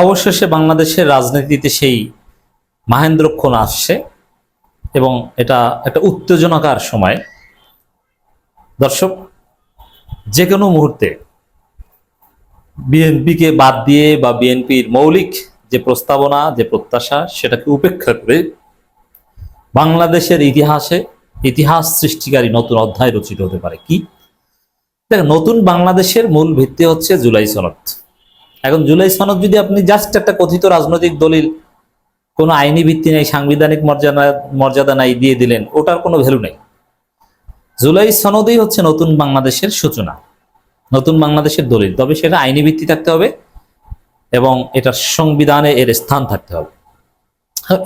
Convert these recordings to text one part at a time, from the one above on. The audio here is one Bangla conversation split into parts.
অবশেষে বাংলাদেশের রাজনীতিতে সেই মাহেন্দ্রক্ষণ আসছে এবং এটা একটা উত্তেজনাকার সময়। দর্শক যে কোনো মুহূর্তে বিএনপিকে বাদ দিয়ে বা বিএনপির মৌলিক যে প্রস্তাবনা, যে প্রত্যাশা, সেটাকে উপেক্ষা করে বাংলাদেশের ইতিহাসে ইতিহাস সৃষ্টিকারী নতুন অধ্যায় রচিত হতে পারে। কি? দেখেন নতুন বাংলাদেশের মূল ভিত্তি হচ্ছে জুলাই সনদ। এখন জুলাই সনদ যদি আপনি জাস্ট একটা কথিত রাজনৈতিক দলিল, কোনো আইনি ভিত্তি নেই, সাংবিধানিক মর্যাদা মর্যাদা নাই দিয়ে দিলেন, ওটার কোনো ভ্যালু নেই। জুলাই সনদই হচ্ছে নতুন বাংলাদেশের সূচনা, নতুন বাংলাদেশের দলিল, তবে সেটা আইনি ভিত্তি থাকতে হবে এবং এটার সংবিধানে এর স্থান থাকতে হবে।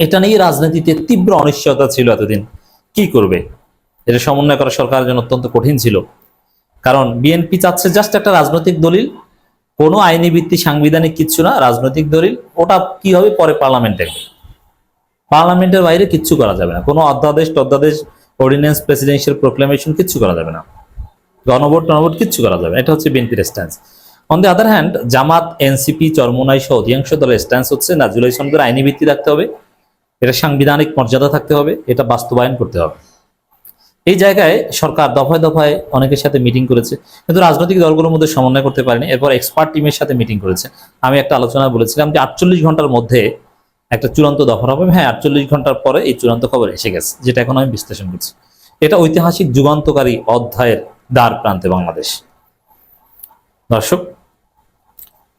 এটা নিয়ে রাজনীতিতে তীব্র অনিশ্চয়তা ছিল এতদিন, কি করবে? এটা সমন্বয় করা সরকারের জন্য অত্যন্ত কঠিন ছিল। কারণ বিএনপি চাচ্ছে জাস্ট একটা রাজনৈতিক দলিল কোনো আইনি ভিত্তি, সাংবিধানিক কিচ্ছু না, রাজনৈতিক দলিল, ওটা কি হবে পরে পার্লামেন্টে পার্লামেন্টের বাইরে কিচ্ছু করা যাবে না। কোনো অধ্যাদেশ তধ্যাদেশ অর্ডিন্যান্স প্রেসিডেন্সিয়াল প্রোক্লামেশন কিচ্ছু করা যাবে না। গণভোট, টনভোট কিচ্ছু করা যাবে। এটা হচ্ছে বিএনপির stance on the other hand Jamaat, NCP, Charmonai সহ অধিকাংশ দলের স্ট্যান্স হচ্ছে না জুলাই সনদের আইনি ভিত্তি থাকতে হবে, এটা সাংবিধানিক মর্যাদা থাকতে হবে, এটা বাস্তবায়ন করতে হবে। এই জায়গায় সরকার দফায় দফায় অনেকের সাথে মিটিং করেছে, কিন্তু রাজনৈতিক দলগুলোর মধ্যে সমন্বয় করতে পারেনি। এরপর এক্সপার্ট টিমের সাথে মিটিং করেছে। আমি একটা আলোচনা বলেছিলাম যে আটচল্লিশ ঘণ্টার মধ্যে একটা চূড়ান্ত দফা হবে। হ্যাঁ আটচল্লিশ ঘণ্টার পরে এই চূড়ান্ত খবর এসে গেছে, যেটা এখন আমি বিশ্লেষণ করছি। এটা ঐতিহাসিক যুগান্তকারী অধ্যায়ের দ্বার প্রান্তে বাংলাদেশ। দর্শক,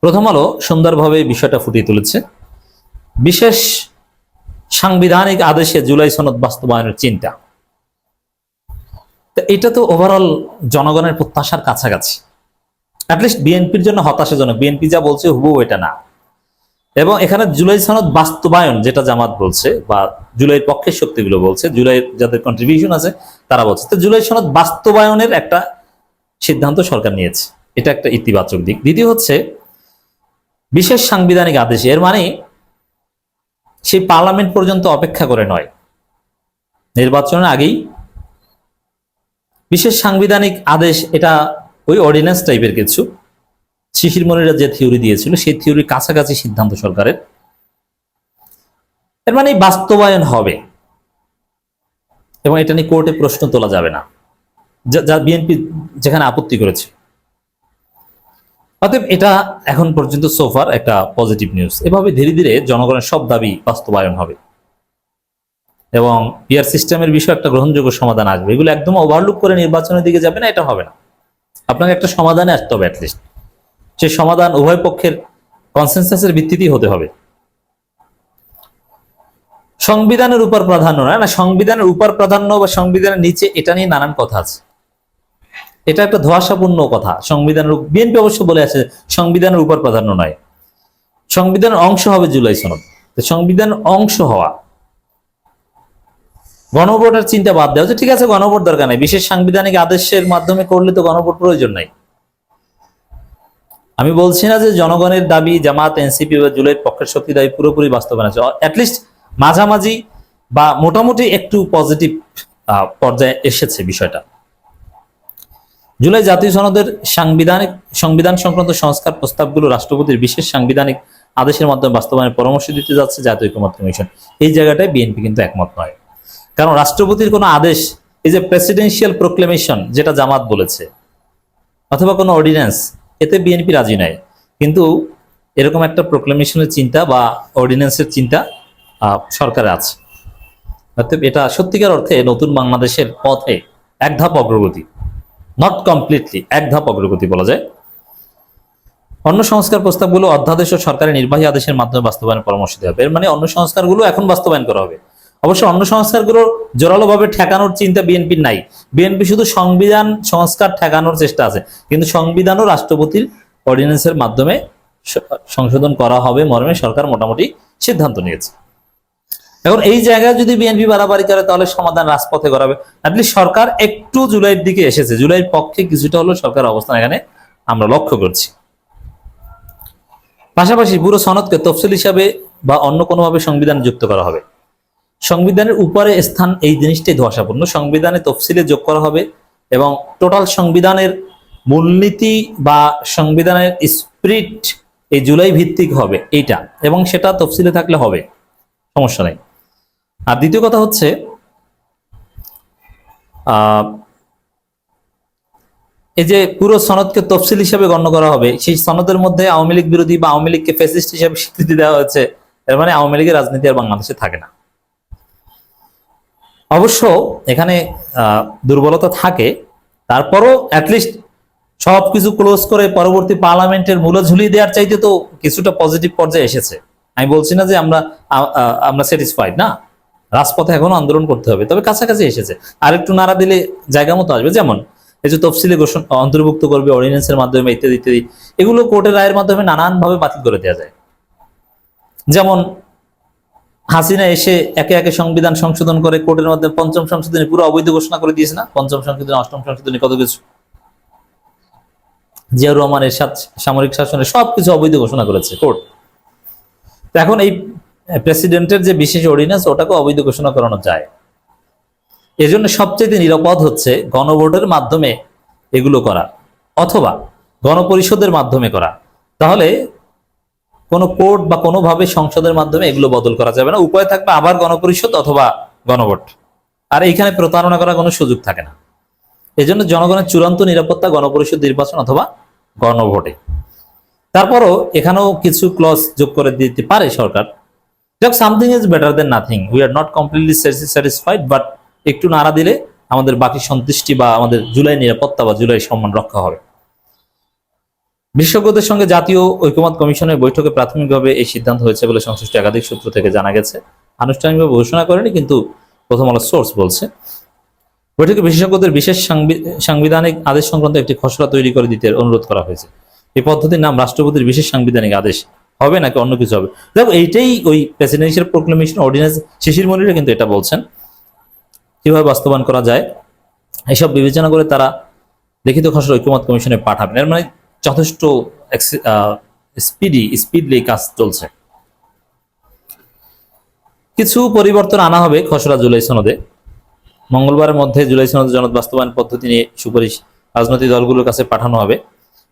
প্রথম আলো সুন্দরভাবে বিষয়টা ফুটিয়ে তুলেছে। বিশেষ সাংবিধানিক আদেশে জুলাই সনদ বাস্তবায়নের চিন্তা। তো এটা তো ওভারঅল জনগণের প্রত্যাশার কাছাকাছি। অ্যাটলিস্ট বিএনপির জন্য হতাশাজনক। বিএনপি যা বলছে, হুবহু এটা না। এবং এখানে জুলাই সনদ বাস্তবায়ন যেটা জামাত বলছে, বা জুলাইয়ের পক্ষের শক্তিগুলো বলছে, জুলাইয়ের যাদের কন্ট্রিবিউশন আছে, তারা বলছে। তো জুলাই সনদ বাস্তবায়নের একটা সিদ্ধান্ত সরকার নিয়েছে। এটা একটা ইতিবাচক দিক। দ্বিতীয় হচ্ছে, বিশেষ সাংবিধানিক আদেশ, এর মানে সেই পার্লামেন্ট পর্যন্ত অপেক্ষা করে নয়। নির্বাচনের আগেই বিশেষ সাংবিধানিক আদেশ, এটা ওই অর্ডিন্যান্স টাইপের কিছু। শিশির মনিরা যে থিওরি দিয়েছিল, সেই থিওরির কাছাকাছি সিদ্ধান্ত সরকারের। এর মানে বাস্তবায়ন হবে। এবং এটা নিয়ে কোর্টে প্রশ্ন তোলা যাবে না। যা বিএনপি যেখানে আপত্তি করেছে। অতএব এটা এখন পর্যন্ত সোফার একটা পজিটিভ নিউজ এভাবে ধীরে ধীরে জনগণের সব দাবি বাস্তবায়ন হবে। এবং পিয়ার সিস্টেমের বিষয়ে একটা গ্রহণযোগ্য সমাধান আসবে। এগুলো একদম ওভারলুক করে নির্বাচনের দিকে যাবে না, এটা হবে না। আপনাকে একটা সমাধানে আসতে হবে অ্যাটলিস্ট সেই সমাধান উভয় পক্ষের কনসেনসাসের ভিত্তিতেই হতে হবে। সংবিধানের উপর প্রাধান্য না না, সংবিধানের উপর প্রাধান্য বা সংবিধানের নিচে এটা নিয়ে নানান কথা আছে। এটা একটা ধোয়াশাপূর্ণ কথা। সংবিধানের বিএনপি অবশ্য বলে আছে, সংবিধানের উপর প্রাধান্য নয়। সংবিধানের অংশ হবে জুলাই সনদ। সংবিধানের অংশ হওয়া গণভোটের চিন্তা বাদ দেওয়া। ঠিক আছে, গণভোট দরকার নাই। বিশেষ সাংবিধানিক আদেশের মাধ্যমে করলে তো গণভোট প্রয়োজন নাই। আমি বলছি না যে জনগণের দাবি, জামাত, এনসিপি বা জুলাইয়ের পক্ষের শক্তি দাবি পুরোপুরি বাস্তবায়ন আছে। অ্যাটলিস্ট মাঝামাঝি বা মোটামুটি একটু পজিটিভ পর্যায়ে এসেছে বিষয়টা। জুলাই জাতীয় সনদের সাংবিধানিক, সংবিধান সংক্রান্ত সংস্কার প্রস্তাবগুলো রাষ্ট্রপতির বিশেষ সাংবিধানিক আদেশের মাধ্যমে বাস্তবায়নের পরামর্শ দিতে যাচ্ছে জাতীয় ঐক্যমত্য কমিশন। এই জায়গাটায় বিএনপি কিন্তু একমত নয়। কারণ রাষ্ট্রপতির কোনো আদেশ, এই যে প্রেসিডেন্সিয়াল প্রোক্লেমেশন যেটা জামাত বলেছে, অথবা কোনো অর্ডিন্যান্স এতে বিএনপি রাজি নয়। কিন্তু এরকম একটা প্রোক্লেমেশনের চিন্তা বা অর্ডিন্যান্সের চিন্তা সরকারে আছে। অর্থাৎ এটা সত্যিকার অর্থে নতুন বাংলাদেশের পথে এক ধাপ অগ্রগতি নট কমপ্লিটলি এক ধাপ অগ্রগতি বলা যায়। অন্য সংস্কার প্রস্তাবগুলো অধ্যাদেশ ও সরকারি নির্বাহী আদেশের মাধ্যমে বাস্তবায়নের পরামর্শ দেওয়া হবে। এর মানে অন্য সংস্কারগুলো এখন বাস্তবায়ন করা হবে। অবশ্য অন্য সংস্কারগুলো জোরালোভাবে ঠেকানোর চিন্তা বিএনপির নাই। বিএনপি শুধু সংবিধান সংস্কার ঠেকানোর চেষ্টা আছে, কিন্তু সংবিধানও রাষ্ট্রপতির অর্ডিন্যান্সের মাধ্যমে সংশোধন করা হবে মর্মে সরকার মোটামুটি সিদ্ধান্ত নিয়েছে। এখন এই জায়গায় যদি বিএনপি বাড়াবাড়ি করে, তাহলে সমাধান রাজপথে করাবে অ্যাটলিস্ট সরকার একটু জুলাইয়ের দিকে এসেছে। জুলাইয়ের পক্ষে কিছুটা হলো সরকার অবস্থান এখানে আমরা লক্ষ্য করছি। পাশাপাশি পুরো সনদকে তফসিল হিসাবে বা অন্য কোনোভাবে সংবিধান যুক্ত করা হবে। সংবিধানের উপরে স্থান এই জিনিসটাই ধোয়াশাপূর্ণ। সংবিধানে তফসিলে যোগ করা হবে এবং টোটাল সংবিধানের মূলনীতি বা সংবিধানের স্পিরিট এই জুলাই ভিত্তিক হবে এইটা এবং সেটা তফসিলে থাকলে হবে, সমস্যা নেই। আর দ্বিতীয় কথা হচ্ছে এই যে পুরো সনদকে তফসিল হিসেবে গণ্য করা হবে, সেই সনদের মধ্যে আওয়ামী লীগ বিরোধী বা আওয়ামী লীগকে ফেসিস্ট হিসেবে স্বীকৃতি দেওয়া হয়েছে, এর মানে আওয়ামী লীগের রাজনীতি আর বাংলাদেশে থাকে না। অবশ্য এখানে দুর্বলতা থাকে। তারপরও অ্যাটলিস্ট সবকিছু ক্লোজ করে পরবর্তী পার্লামেন্টের মূলে ঝুলিয়ে দেওয়ার চাইতে তো কিছুটা পজিটিভ পর্যায়ে এসেছে। আমি বলছি না যে আমরা আমরা স্যাটিসফাইড না। রাজপথে এখনও আন্দোলন করতে হবে, তবে কাছাকাছি এসেছে। আর একটু নাড়া দিলে জায়গা মতো আসবে, যেমন এই যে তফসিলে ঘোষণা, অন্তর্ভুক্ত করবে অর্ডিন্যান্সের মাধ্যমে ইত্যাদি ইত্যাদি। এগুলো কোর্টের রায়ের মাধ্যমে নানানভাবে বাতিল করে দেওয়া যায়। যেমন হাসিনা এসে একে একে সংবিধান সংশোধন করে কোর্টের মাধ্যমে পঞ্চম সংশোধনী পুরো অবৈধ ঘোষণা করে দিয়েছে না? পঞ্চম সংশোধনী, অষ্টম সংশোধনী, কত কিছু? জিয়াউর রহমান, এরশাদ সামরিক শাসনে সবকিছু অবৈধ ঘোষণা করেছে কোর্ট। এখন এই প্রেসিডেন্টের যে বিশেষ অর্ডিন্যান্স, ওটাকে অবৈধ ঘোষণা করানো যায়। এজন্য সবচেয়ে নিরাপদ হচ্ছে গণভোটের মাধ্যমে এগুলো করা, অথবা গণপরিষদের মাধ্যমে করা। তাহলে কোনো কোর্ট বা কোনোভাবে সংসদের মাধ্যমে এগুলো বদল করা যাবে না। উপায় থাকবে আবার গণপরিষদ অথবা গণভোট। আর এইখানে প্রতারণা করার কোনো সুযোগ থাকে না। এজন্য জনগণের চূড়ান্ত নিরাপত্তা গণপরিষদ নির্বাচন অথবা গণভোটে। তারপরও এখানেও কিছু ক্লজ যোগ করে দিতে পারে সরকার। যাক something is better than nothing we are not completely satisfied but একটু নাড়া দিলে আমাদের বাকি সন্তুষ্টি বা আমাদের জুলাই নিরাপত্তা বা জুলাই সম্মান রক্ষা হবে। বিশেষজ্ঞদের সঙ্গে জাতীয় ঐক্যমত কমিশনের বৈঠকে প্রাথমিকভাবে এই সিদ্ধান্ত হয়েছে বলে সংশ্লিষ্ট একাধিক সূত্র থেকে জানা গেছে। আনুষ্ঠানিকভাবে ঘোষণা করেনি, কিন্তু প্রথম আলো সোর্স বলছে। বৈঠকে বিশেষজ্ঞদের বিশেষ সাংবি- সাংবিধানিক আদেশ সংক্রান্ত একটি খসড়া তৈরি করে দিতে অনুরোধ করা হয়েছে। এই পদ্ধতির নাম রাষ্ট্রপতির বিশেষ সাংবিধানিক আদেশ। হবে নাকি অন্য কিছু হবে? দেখো এইটাই ওই presidential proclamation ordinance Shishir Monira কিন্তু এটা বলছেন। কীভাবে বাস্তবায়ন করা যায়? এসব বিবেচনা করে তারা লিখিত খসড়া ঐক্যমত কমিশনে পাঠাবেন। এর মানে যথেষ্ট স্পিডি স্পিডলি কাজ চলছে। কিছু পরিবর্তন আনা হবে খসড়া জুলাই সনদে। মঙ্গলবারের মধ্যে জুলাই সনদ জনদ বাস্তবায়ন পদ্ধতি নিয়ে সুপারিশ রাজনৈতিক দলগুলোর কাছে পাঠানো হবে।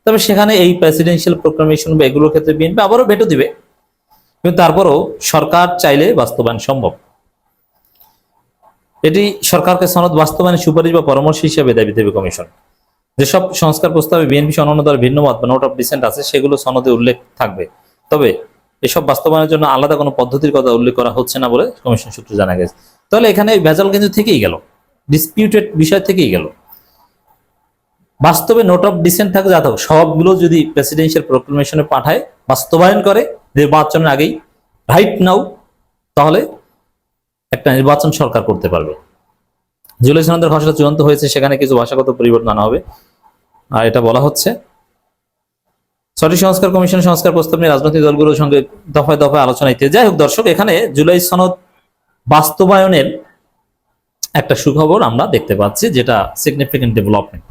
তবে সেখানে এই প্রেসিডেন্সিয়াল প্রোক্লামেশন বা এগুলোর ক্ষেত্রে বিএনপি আবারও ভেটো দিবে। কিন্তু তারপরও সরকার চাইলে বাস্তবায়ন সম্ভব। এটি সরকারকে সনদ বাস্তবায়নের সুপারিশ বা পরামর্শ হিসেবে দাবি দেবে কমিশন। যেসব সংস্কার প্রস্তাবে বিএনপি অন্যান্য দলের ভিন্ন মত বা নোট অফ ডিসেন্ট আছে, সেগুলো সনদে উল্লেখ থাকবে। তবে এসব বাস্তবায়নের জন্য আলাদা কোনো পদ্ধতির কথা উল্লেখ করা হচ্ছে না বলে কমিশন সূত্রে জানা গেছে। তাহলে এখানে ভেজাল কিন্তু থেকেই গেল ডিসপিউটেড বিষয় থেকেই গেল। বাস্তবে নোট অফ ডিসেন্ট থাকে যা সবগুলো যদি প্রেসিডেন্সিয়াল প্রোক্লেমেশনে পাঠায়, বাস্তবায়ন করে, নির্বাচনের আগেই রাইট নাও তাহলে একটা নির্বাচন সরকার করতে পারবে। জুলাই সনদের খসড়া চূড়ান্ত হয়েছে, সেখানে কিছু ভাষাগত পরিবর্তন আনা হবে। আর এটা বলা হচ্ছে সঠিক সংস্কার কমিশন সংস্কার প্রস্তাব নিয়ে রাজনৈতিক দলগুলোর সঙ্গে দফায় দফায় আলোচনা ইত্যাদি যাই হোক দর্শক, এখানে জুলাই সনদ বাস্তবায়নের একটা সুখবর আমরা দেখতে পাচ্ছি, যেটা সিগনিফিকেন্ট ডেভেলপমেন্ট